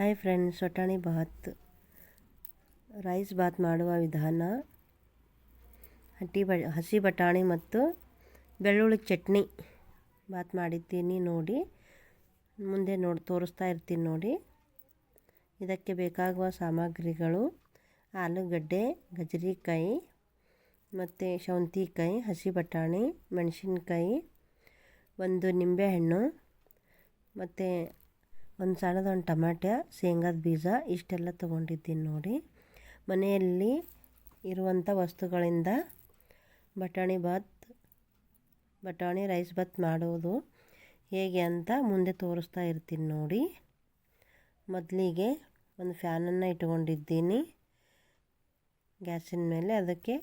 Hi friends ಸೊಟಾಣಿ bath rice bath ಮಾಡುವ ವಿಧಾನ ಹಟ್ಟಿ ಬ ಹಸಿ ಬಟಾಣಿ ಮತ್ತು ಬೆಳ್ಳುಳ್ಳಿ ಚಟ್ನಿ ಬಾತ್ ಮಾಡಿದ್ದೀನಿ ನೋಡಿ ಮುಂದೆ ನೋಡಿ ತೋರಿಸ್ತಾ ಇರ್ತೀನಿ ನೋಡಿ ಇದಕ್ಕೆ ಬೇಕಾಗುವ ಸಾಮಗ್ರಿಗಳು ಆಲೂಗಡ್ಡೆ ಗಜರಿಕಾಯಿ ಮತ್ತು ಶೌಂತಿಕಾಯಿ ಹಸಿ ಬಟಾಣಿ ಮೆಣಸಿನ್ಕಾಯಿ ಒಂದು ನಿಂಬೆಹಣ್ಣು ಮತ್ತು ಒಂದು ಸಣ್ಣದೊಂದು ಟಮಾಟೆ, ಶೇಂಗಾದ ಬೀಜ ಇಷ್ಟೆಲ್ಲ ತೊಗೊಂಡಿದ್ದೀನಿ ನೋಡಿ. ಮನೆಯಲ್ಲಿ ಇರುವಂಥ ವಸ್ತುಗಳಿಂದ ಬಟಾಣಿ ಬಾತ್ ಬಟಾಣಿ ರೈಸ್ ಬಾತ್ ಮಾಡೋದು ಹೇಗೆ ಅಂತ ಮುಂದೆ ತೋರಿಸ್ತಾ ಇರ್ತೀನಿ ನೋಡಿ. ಮೊದಲಿಗೆ ಒಂದು ಫ್ಯಾನನ್ನು ಇಟ್ಕೊಂಡಿದ್ದೀನಿ. ಗ್ಯಾಸಿನ ಮೇಲೆ ಅದಕ್ಕೆ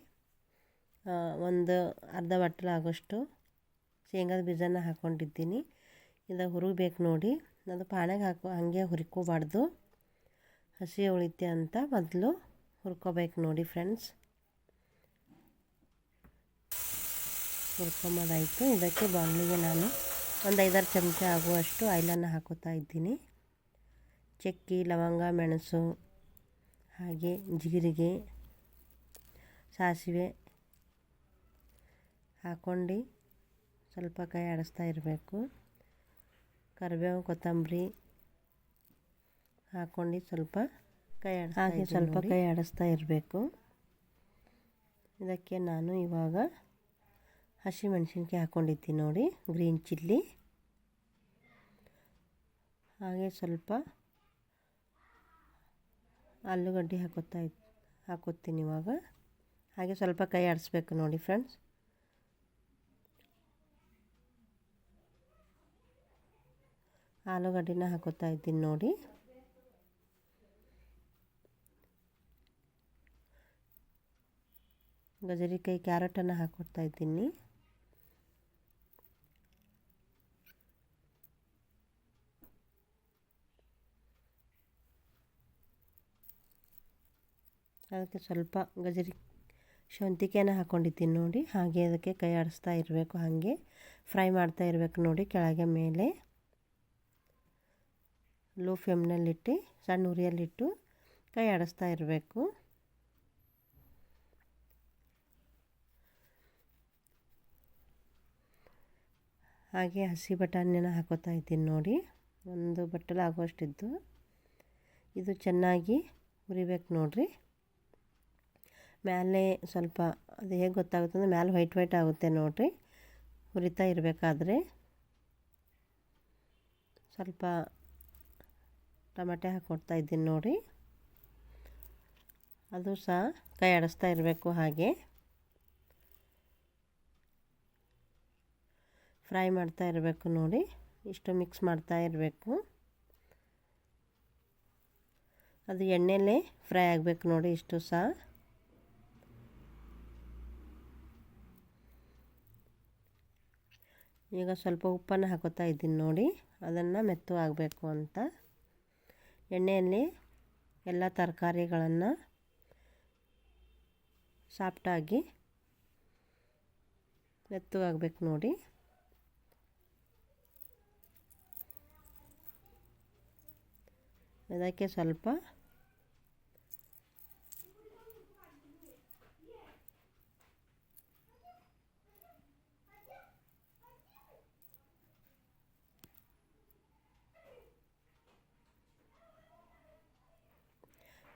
ಒಂದು ಅರ್ಧ ಬಟ್ಟಲು ಆಗೋಷ್ಟು ಶೇಂಗಾದ ಬೀಜನ ಹಾಕ್ಕೊಂಡಿದ್ದೀನಿ ಇದು ಹುರಿಬೇಕು ನೋಡಿ. ಅದು ಪಾಣೆಗೆ ಹಾಕೋ, ಹಾಗೆ ಹುರ್ಕೋಬಾರ್ದು. ಹಸಿ ಉಳಿತೆ ಅಂತ ಮೊದಲು ಹುರ್ಕೋಬೇಕು ನೋಡಿ ಫ್ರೆಂಡ್ಸ್. ಹುರ್ಕೊಂಬೋದಾಯಿತು. ಇದಕ್ಕೆ ಬಾಣಲಿಗೆ ನಾನು ಒಂದು ಐದಾರು ಚಮಚ ಆಗುವಷ್ಟು ಆಯಿಲನ್ನು ಹಾಕೋತಾ ಇದ್ದೀನಿ. ಚಕ್ಕಿ, ಲವಂಗ, ಮೆಣಸು, ಹಾಗೆ ಜೀರಿಗೆ, ಸಾಸಿವೆ ಹಾಕ್ಕೊಂಡು ಸ್ವಲ್ಪ ಕೈ ಆಡಿಸ್ತಾ ಇರಬೇಕು. ಕರಿಬೇವು ಕೊತ್ತಂಬರಿ ಹಾಕ್ಕೊಂಡು ಸ್ವಲ್ಪ ಕೈ ಹಾಗೆ ಸ್ವಲ್ಪ ಕೈ ಆಡಿಸ್ತಾ ಇರಬೇಕು. ಇದಕ್ಕೆ ನಾನು ಇವಾಗ ಹಸಿಮೆಣ್ಸಿನ್ಕಾಯಿ ಹಾಕ್ಕೊಂಡಿದ್ದೀನಿ ನೋಡಿ ಗ್ರೀನ್ ಚಿಲ್ಲಿ. ಹಾಗೆ ಸ್ವಲ್ಪ ಆಲೂಗಡ್ಡೆ ಹಾಕೋತಾ ಹಾಕೋತೀನಿ ಇವಾಗ. ಹಾಗೆ ಸ್ವಲ್ಪ ಕೈ ಆಡಿಸ್ಬೇಕು ನೋಡಿ ಫ್ರೆಂಡ್ಸ್. ಆಲೂಗಡ್ಡೆನ ಹಾಕೋತಾ ಇದ್ದೀನಿ ನೋಡಿ. ಗಜರಿಕಾಯಿ ಕ್ಯಾರೆಟನ್ನು ಹಾಕೊಡ್ತಾ ಇದ್ದೀನಿ. ಅದಕ್ಕೆ ಸ್ವಲ್ಪ ಗಜರಿ ಶೌಂತಿಕಾಯನ್ನು ಹಾಕ್ಕೊಂಡಿದ್ದೀನಿ ನೋಡಿ. ಹಾಗೆ ಅದಕ್ಕೆ ಕೈ ಆಡಿಸ್ತಾ ಇರಬೇಕು, ಹಾಗೆ ಫ್ರೈ ಮಾಡ್ತಾ ಇರಬೇಕು ನೋಡಿ ಕೆಳಗೆ ಮೇಲೆ. ಲೋ ಫ್ಲೇಮ್ನಲ್ಲಿಟ್ಟು, ಸಣ್ಣ ಉರಿಯಲ್ಲಿಟ್ಟು ಕೈ ಆಡಿಸ್ತಾ ಇರಬೇಕು. ಹಾಗೆ ಹಸಿ ಬಟಾಣಿನ ಹಾಕೋತಾ ಇದ್ದೀನಿ ನೋಡಿ. ಒಂದು ಬಟ್ಟಲು ಆಗುವಷ್ಟಿದ್ದು. ಇದು ಚೆನ್ನಾಗಿ ಹುರಿಬೇಕು ನೋಡಿರಿ. ಮೇಲೆ ಸ್ವಲ್ಪ, ಅದು ಹೇಗೆ ಗೊತ್ತಾಗುತ್ತೆ ಅಂದರೆ ಮೇಲೆ ವೈಟ್ ವೈಟ್ ಆಗುತ್ತೆ ನೋಡಿರಿ. ಹುರಿತಾ ಇರಬೇಕಾದ್ರೆ. ಸ್ವಲ್ಪ ಟಮಾಟೆ ಹಾಕ್ಕೊಡ್ತಾ ಇದ್ದೀನಿ ನೋಡಿ. ಅದು ಸಹ ಕೈ ಆಡಿಸ್ತಾ ಇರಬೇಕು ಹಾಗೆ. ಫ್ರೈ ಮಾಡ್ತಾ ಇರಬೇಕು ನೋಡಿ. ಇಷ್ಟು ಮಿಕ್ಸ್ ಮಾಡ್ತಾ ಇರಬೇಕು. ಅದು ಎಣ್ಣೆಲೇ ಫ್ರೈ ಆಗಬೇಕು ನೋಡಿ ಇಷ್ಟು ಸಹ. ಈಗ ಸ್ವಲ್ಪ ಉಪ್ಪನ್ನು ಹಾಕೋತಾ ಇದ್ದೀನಿ ನೋಡಿ. ಅದನ್ನು ಮೆತ್ತು ಆಗಬೇಕು ಅಂತ. ಎಣ್ಣೆಯಲ್ಲಿ ಎಲ್ಲ ತರಕಾರಿಗಳನ್ನು ಸಾಫ್ಟಾಗಿ ಮೆತ್ತಗಾಗಬೇಕು ನೋಡಿ. ಅದಕ್ಕೆ ಸ್ವಲ್ಪ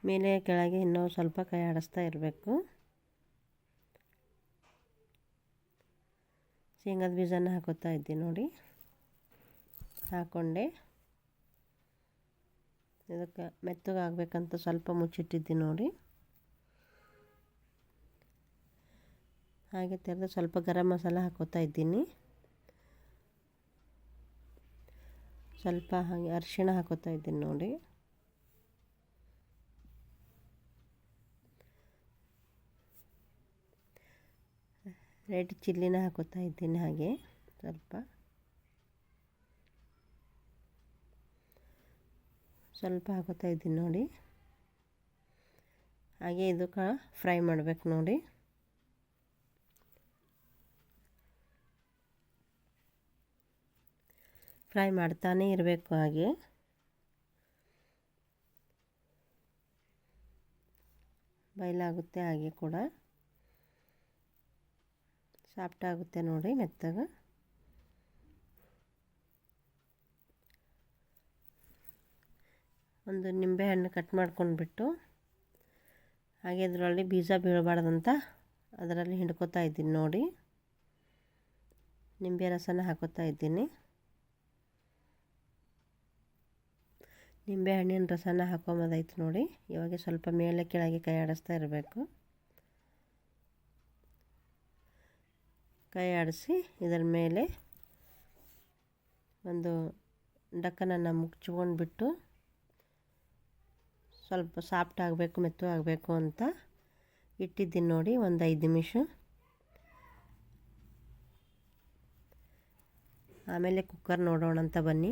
ಮೇಲೆ ಕೆಳಗೆ ಇನ್ನೂ ಸ್ವಲ್ಪ ಕೈ ಆಡಿಸ್ತಾ ಇರಬೇಕು. ಶೇಂಗದ ಬೀಜನ ಹಾಕೋತಾ ಇದ್ದೀನಿ ನೋಡಿ. ಹಾಕ್ಕೊಂಡೆ ಇದಕ್ಕೆ ಮೆತ್ತಗಾಗಬೇಕಂತ ಸ್ವಲ್ಪ ಮುಚ್ಚಿಟ್ಟಿದ್ದೀನಿ ನೋಡಿ. ಹಾಗೆ ತೆರೆದು ಸ್ವಲ್ಪ ಗರಂ ಮಸಾಲ ಹಾಕೋತಾ ಇದ್ದೀನಿ. ಸ್ವಲ್ಪ ಹಾಗೆ ಅರಿಶಿಣ ಹಾಕೋತಾ ಇದ್ದೀನಿ ನೋಡಿ. ರೆಡ್ ಚಿಲ್ಲಿನ ಹಾಕೋತಾ ಇದ್ದೀನಿ ಹಾಗೆ, ಸ್ವಲ್ಪ. ಸ್ವಲ್ಪ ಹಾಕೋತಾ ಇದ್ದೀನಿ ನೋಡಿ. ಹಾಗೆ ಇದು ಫ್ರೈ ಮಾಡಬೇಕು ನೋಡಿ. ಫ್ರೈ ಮಾಡ್ತಾನೆ ಇರಬೇಕು ಹಾಗೆ. ಬಯಲಾಗುತ್ತೆ ಹಾಗೆ ಕೂಡ. ಸಾಫ್ಟ್ ಆಗುತ್ತೆ ನೋಡಿ ಮೆತ್ತಗ. ಒಂದು ನಿಂಬೆಹಣ್ಣು ಕಟ್ ಮಾಡ್ಕೊಂಡ್ಬಿಟ್ಟು ಹಾಗೆ ಅದರಲ್ಲಿ ಬೀಜ ಬೀಳಬಾರ್ದಂತ ಅದರಲ್ಲಿ ಹಿಂಡ್ಕೋತಾ ಇದ್ದೀನಿ ನೋಡಿ. ನಿಂಬೆ ರಸನ ಹಾಕೋತಾ ಇದ್ದೀನಿ. ನಿಂಬೆ ಹಣ್ಣಿನ ರಸನ ಹಾಕೊಂಬೋದಾಯ್ತು ನೋಡಿ. ಇವಾಗ ಸ್ವಲ್ಪ ಮೇಲೆ ಕೆಳಗೆ ಕೈ ಆಡಿಸ್ತಾ ಇರಬೇಕು. ಕೈ ಆಡಿಸಿ ಇದರ ಮೇಲೆ ಒಂದು ಡಕ್ಕನನ್ನು ಮುಚ್ಕೊಂಡ್ಬಿಟ್ಟು ಸ್ವಲ್ಪ ಸಾಫ್ಟ್ ಆಗಬೇಕು ಮೆತ್ತು ಆಗಬೇಕು ಅಂತ ಇಟ್ಟಿದ್ದೀನಿ ನೋಡಿ, ಒಂದು ಐದು ನಿಮಿಷ. ಆಮೇಲೆ ಕುಕ್ಕರ್ ನೋಡೋಣ ಅಂತ ಬನ್ನಿ.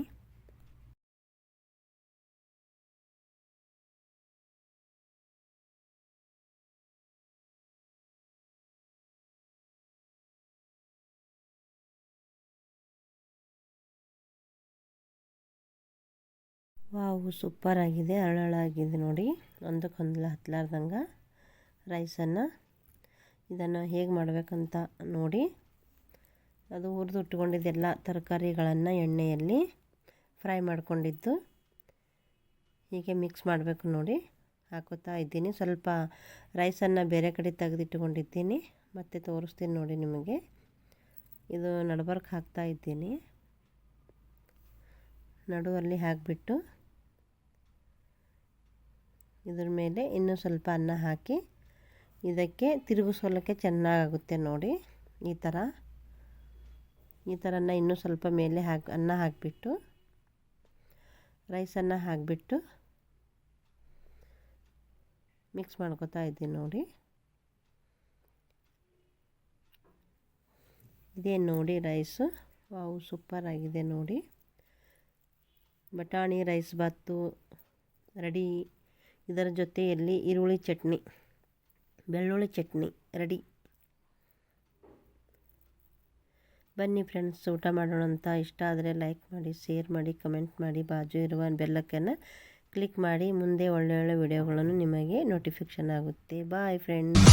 ವಾವು, ಸೂಪರ್ ಆಗಿದೆ ಅರಳಾಗಿದೆ ನೋಡಿ. ಒಂದಕ್ಕೊಂದಲ ಹತ್ತಲಾರ್ದಂಗೆ ರೈಸನ್ನು. ಇದನ್ನು ಹೇಗೆ ಮಾಡಬೇಕಂತ ನೋಡಿ. ಅದು ಹುರಿದು ಇಟ್ಕೊಂಡಿದ್ದೆಲ್ಲ ತರಕಾರಿಗಳನ್ನು ಎಣ್ಣೆಯಲ್ಲಿ ಫ್ರೈ ಮಾಡ್ಕೊಂಡಿದ್ದು. ಹೀಗೆ ಮಿಕ್ಸ್ ಮಾಡಬೇಕು ನೋಡಿ. ಹಾಕೋತಾ ಇದ್ದೀನಿ. ಸ್ವಲ್ಪ ರೈಸನ್ನು ಬೇರೆ ಕಡೆ ತೆಗೆದಿಟ್ಟುಕೊಂಡಿದ್ದೀನಿ. ಮತ್ತೆ ತೋರಿಸ್ತೀನಿ ನೋಡಿ ನಿಮಗೆ. ಇದು ನಡುಬರ್ಕ್ ಹಾಕ್ತಾ ಇದ್ದೀನಿ. ನಡುವಲ್ಲಿ ಹಾಕಿಬಿಟ್ಟು ಇದ್ರ ಮೇಲೆ ಇನ್ನೂ ಸ್ವಲ್ಪ ಅನ್ನ ಹಾಕಿ ಇದಕ್ಕೆ ತಿರುಗಿಸೋಲಕ್ಕೆ ಚೆನ್ನಾಗುತ್ತೆ ನೋಡಿ. ಈ ಥರ. ಈ ಥರನ ಇನ್ನೂ ಸ್ವಲ್ಪ ಮೇಲೆ ಹಾಕಿ, ಅನ್ನ ಹಾಕಿಬಿಟ್ಟು, ರೈಸನ್ನು ಹಾಕಿಬಿಟ್ಟು ಮಿಕ್ಸ್ ಮಾಡ್ಕೋತಾ ಇದ್ದೀನಿ ನೋಡಿ. ಇದೇ ನೋಡಿ ರೈಸು. ವಾವು, ಸೂಪರ್ ಆಗಿದೆ ನೋಡಿ. ಬಟಾಣಿ ರೈಸ್ ಬಾತು, ರೆಡಿ. ಇದರ ಜೊತೆಯಲ್ಲಿ ಈರುಳ್ಳಿ ಚಟ್ನಿ, ಬೆಳ್ಳುಳ್ಳಿ ಚಟ್ನಿ ರೆಡಿ ಬನ್ನಿ ಫ್ರೆಂಡ್ಸ್ ಊಟ ಮಾಡೋಣ ಅಂತ ಇಷ್ಟ ಆದರೆ ಲೈಕ್ ಮಾಡಿ ಶೇರ್ ಮಾಡಿ ಕಮೆಂಟ್ ಮಾಡಿ, ಬಾಜು ಇರುವ ಬೆಲ್ಲಕ್ಕನ್ನು ಕ್ಲಿಕ್ ಮಾಡಿ, ಮುಂದೆ ಒಳ್ಳೆ ಒಳ್ಳೆ ವಿಡಿಯೋಗಳನ್ನು ನಿಮಗೆ ನೋಟಿಫಿಕೇಷನ್ ಆಗುತ್ತೆ. Bye friends